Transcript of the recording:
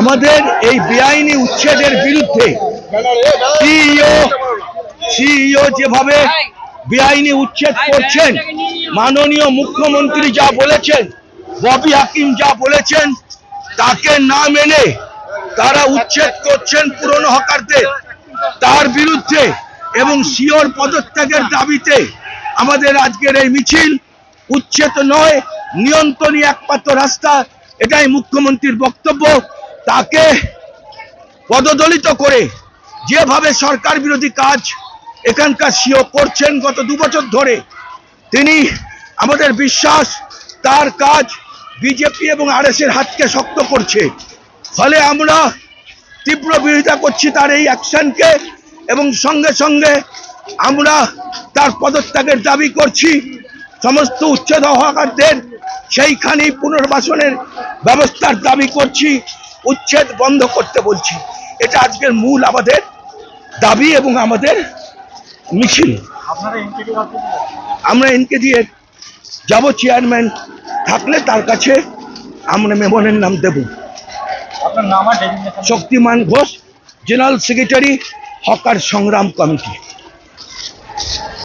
আমাদের এই বেআইনি উচ্ছেদের বিরুদ্ধে যেভাবে বেআইনি উচ্ছেদ করছেন, মাননীয় মুখ্যমন্ত্রী যা বলেছেন, ববি হাকিম যা বলেছেন, তাকে না মেনে তারা উচ্ছেদ করছেন পুরনো হকারদের। তার বিরুদ্ধে এবং সিওর পদত্যাগের দাবিতে আমাদের আজকের এই মিছিল উচ্ছেদ নয়, নিয়ন্ত্রণই একমাত্র রাস্তা। এটাই মুখ্যমন্ত্রীর বক্তব্য। তাকে পদদলিত করে যেভাবে সরকার বিরোধী কাজ এখানকার সিও করছেন গত দু বছর ধরে, তিনি আমাদের বিশ্বাস তার কাজ বিজেপি এবং আর এর হাতকে শক্ত করছে। ফলে আমরা তীব্র বিরোধিতা করছি তার এই অ্যাকশনকে এবং সঙ্গে সঙ্গে আমরা তার পদত্যাগের দাবি করছি। সমস্ত উচ্ছেদ হওয়াকারদের সেইখানেই পুনর্বাসনের ব্যবস্থার দাবি করছি উচ্ছেদ বন্ধ করতে বলছি। এটা আজকের মূল আমাদের দাবি এবং আমাদের মিছিল। আমরা এনকে দিয়ে যাব চেয়ারম্যান থাকলে তার কাছে আমরা মেমনের নাম দেব। Shaktiman Ghosh general secretary hawker সংগ্রাম কমিটি।